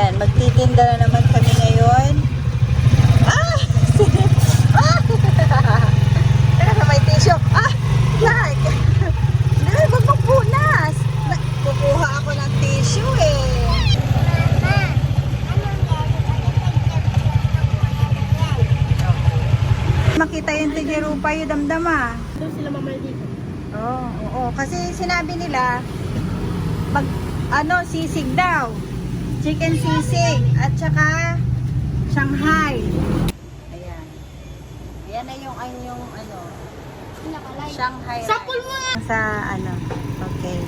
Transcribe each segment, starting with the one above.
Ayan, magtitinda na naman kami ngayon. Ah! ah! Teka, may tissue. Ah! Lag! Lag, wag mong punas. Na- Kukuha ako ng tissue eh. Makita yung tigirupa yung damdama. Doon sila mamay dito. Oo, oo. Kasi sinabi nila, pag, ano, sisig daw. Chicken sisig. At saka, Shanghai. Ayan. Ayan na yung, ay, yung, ano. Shanghai. Sapul mo! Sa, ano, okay.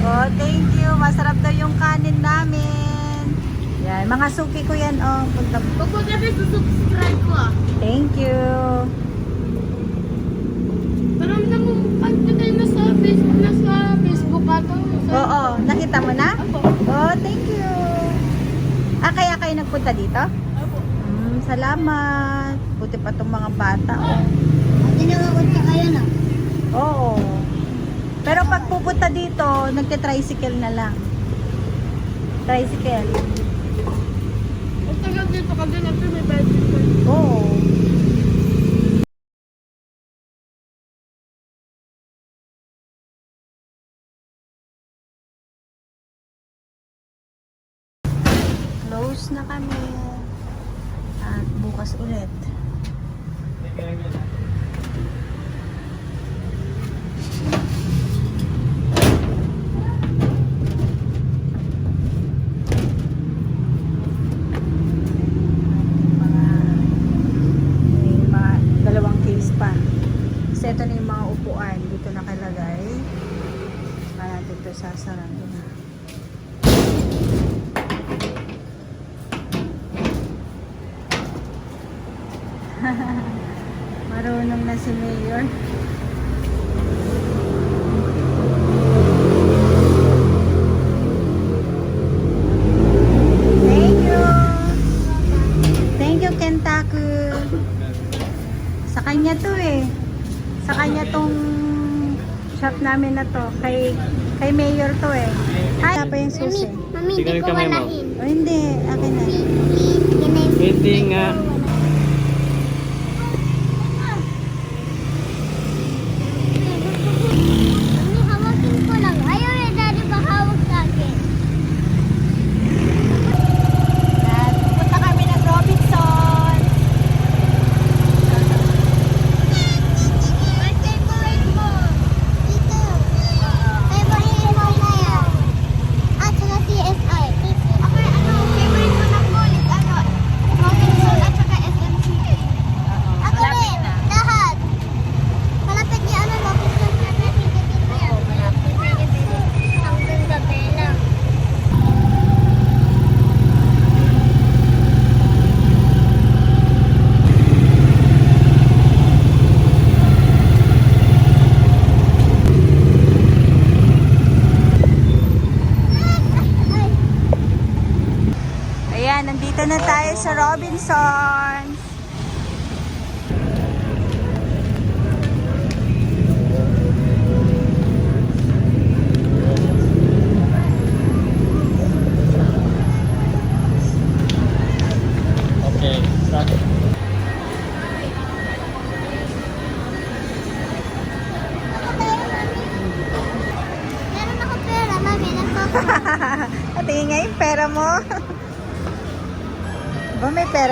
Oh, thank you. Masarap daw yung kanin namin. Yan, mga suki ko yan, oh. Punta Pag maganda, susubscribe ko Facebook ato. Oo, nakita mo na? Apo. Oh, thank you. Ah, kaya kayo nagpunta dito? Apo. Hmm, salamat. Buti pa itong mga bata. Oh. Tinawagod ka kayo na. Oo. Pero pag pupunta dito, nagte-tricycle na lang. Tricycle. Huwag tagal dito kasi natin may bicycle. Oo. Close na kami. At bukas ulit. mga may mga dalawang case pa. Kasi ito na yung mga upuan dito nakalagay. Kaya natin ito sasarado na. Marunong na si Mayor. Thank you. Thank you, Kentaku. Sa kanya to eh. Sa kanya tong shop namin na to. Kay kay Mayor to eh. Ay, pa yung susi. Mami, Sige, hindi ko walahin. O hindi, akin na. Hindi nga. Quezon!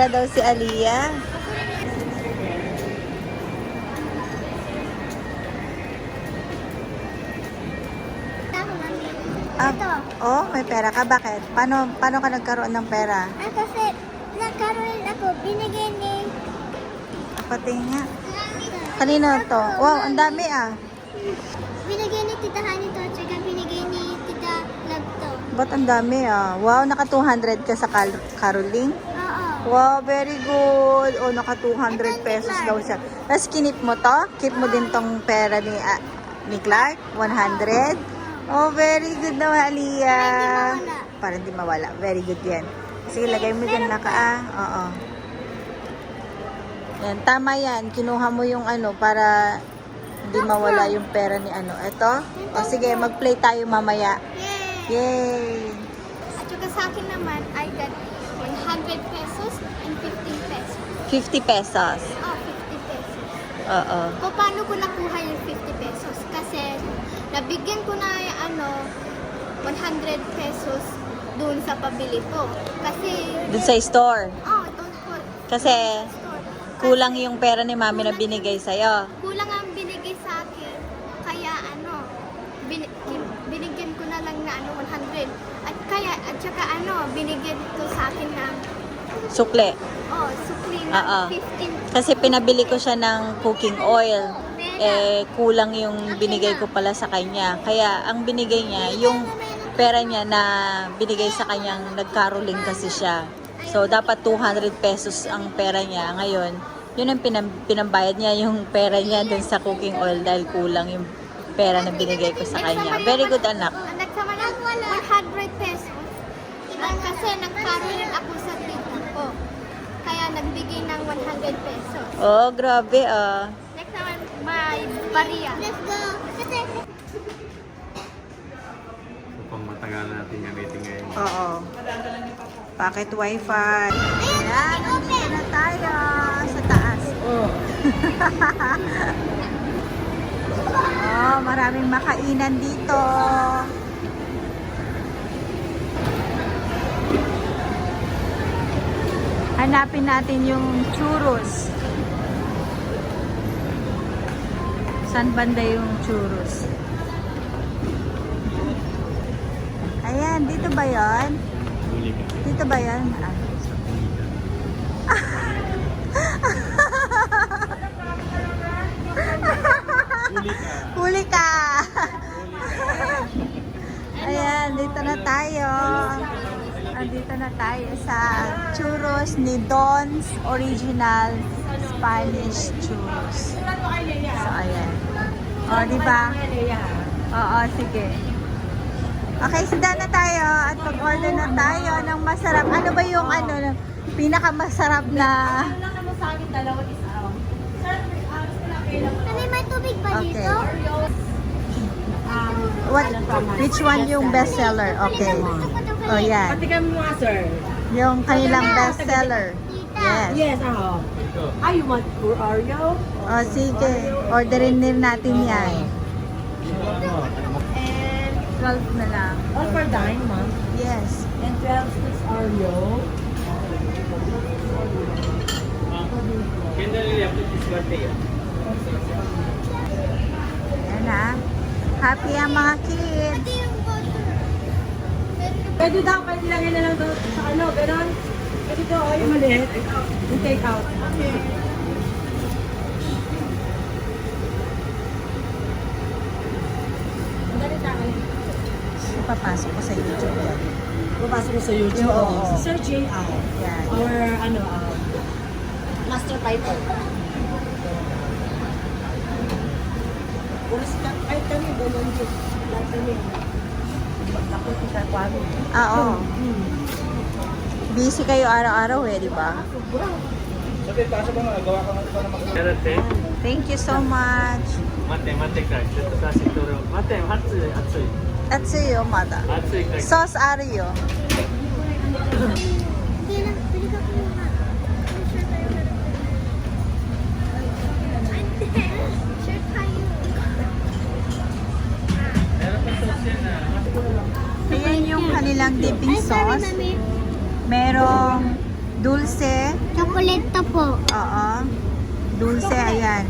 Daw si Aliyah? Ah, Ito. oh, may pera ka. Bakit? Paano, paano ka nagkaroon ng pera? Ah, kasi nagkaroon ako, binigay ni... Pati nga. Kanino to? Wow, ang dami ah. Binigay ni Tita Hani to, tsaka binigay ni Tita Love to. Ba't ang dami ah? Wow, naka 200 ka sa cal- caroling? Wow, very good. O, naka 200 pesos daw siya. Tapos kinip mo to? Keep mo din tong pera ni, ah, ni Clark? 100? Oh, very good naman, Aliyah. Para hindi mawala. Very good yan. Sige, lagay mo dyan naka ah. Oo. Yan, tama yan. Kinuha mo yung ano para Hindi mawala yung pera ni ano. Ito? O sige, mag-play tayo mamaya. Yay! Yay! At saka sa akin naman, I got 100 pesos and 15 pesos. 50 pesos. Oh, 50 pesos. Oo. O, paano ko nakuha yung 50 pesos? Kasi, nabigyan ko na yung ano, 100 pesos doon sa pabili ko. Kasi, Dun sa store. oh, doon po. Kasi store. kulang yung pera ni mami na binigay sa'yo. Kulang ang binigyan ko na lang na ano, 100. At kaya, at saka ano, binigyan ko sa akin ng, Sukle. oh, supli ng Oo. 15. Kasi pinabili ko siya ng cooking oil. Eh, kulang yung binigay ko pala sa kanya. Kaya ang binigay niya, yung pera niya na binigay sa kanyang nagkaroling kasi siya. So, dapat 200 pesos ang pera niya. Ngayon, yun ang pinam- pinambayad niya, yung pera niya dun sa cooking oil dahil kulang yung pera na binigay ko sa kanya. Very good, anak. Nagsama ng 100 pesos. Kasi nagkaroling ako sa tito ko. Kaya nagbigay ng 100 pesos. Oh, grabe ah. Next naman, may bariya. Let's go. Upang matagal natin gamitin ngayon. Oo. Packet wifi. Ayan, nandito na tayo sa taas. oh, maraming makainan dito. Hanapin natin yung churros. San banda yung churros? Ayan, dito ba yon? Dito ba yan? Ah. Huli ka. Huli ka! Ayan, dito na tayo. Andito na tayo sa churros ni Don's Original Spanish Churros. So, ayan. O, di ba? Oo, sige. Okay, sida na tayo at mag-order na tayo ng masarap. Ano ba yung ano, pinakamasarap na... Nanay, may tubig ba Okay. Dito? What, which one yung bestseller? Okay. Oh, yan. Patikan mo nga, sir. Yung kanilang bestseller. Yes. Yes, ako. Ah, you want for Oreo? O, sige. Orderin din natin yan. And 12 na lang. all for dine, ma'am. Yes. And 12 sticks Oreo. Kendall Lily, apit is birthday. ah. Yan ha. Happy ang mga kids. Yung. Pwede daw, pwede lang na lang daw sa ano, ganon. Pwede daw, oh, yung maliit. Yung take out. Tayo. Papasok ko sa YouTube yan. Papasok ko sa YouTube. Oo. Oh, si Sir J.I. Yan. Or ano, um, Master Piper. Oras ka, kahit kami, ganun din. Lahat kami. Takot sa kami. Ah, oo. Hmm. Busy kayo araw-araw eh, di ba? Sobrang. Sabi, kaso ba nagawa ka nga para makalate? Thank you so much. Mate, mate ka. Ito sa siguro. Mate, hatsui, hatsui. Hatsui yo, mata. Hatsui ka. Sauce are yo. kanilang dipping sauce. Merong dulce. Chocolate to po. Oo. Dulce, ayan.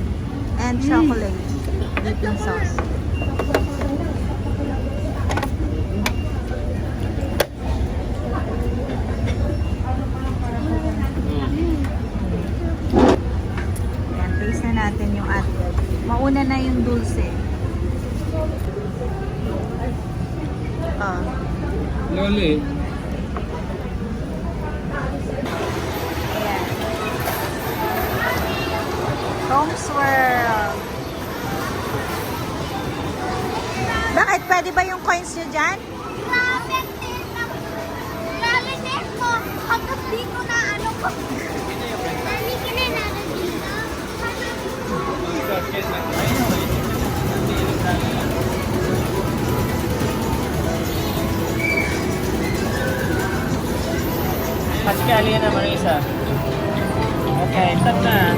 And chocolate. Dipping sauce. Ayan, taste na natin yung at. Mauna na yung dulce. Oh. Loli. Ayan. Home swirl. Bakit? Pwede ba yung coins nyo dyan? Grabe, tita. Grabe, tita. Hanggang dito na ano ko. Nani ka na dito. Ito, kiss na. Pascali naman isa. Okay, tap na.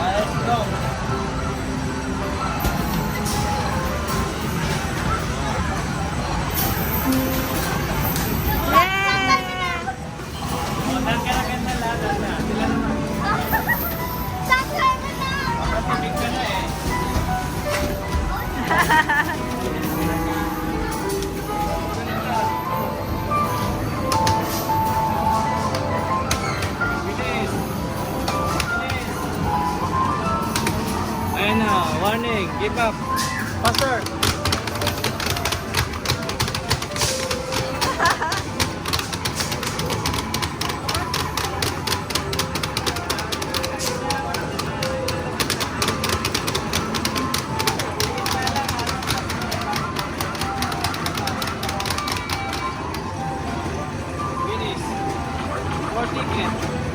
Let's go. Ha ha ha. morning. Keep up. Pastor. Finish. Four.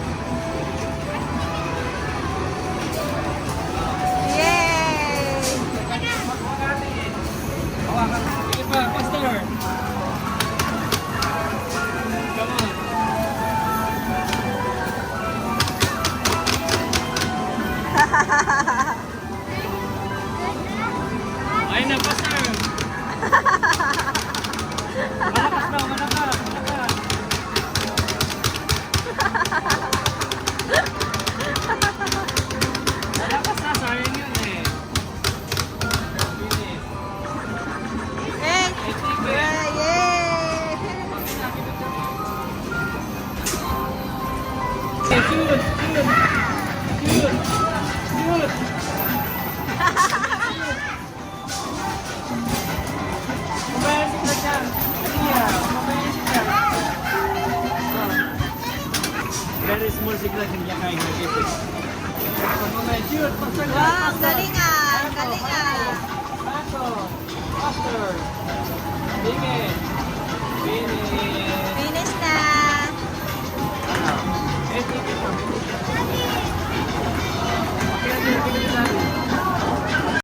Wow, galingan, galingan. Paso, after, bigay, finish. Finish na.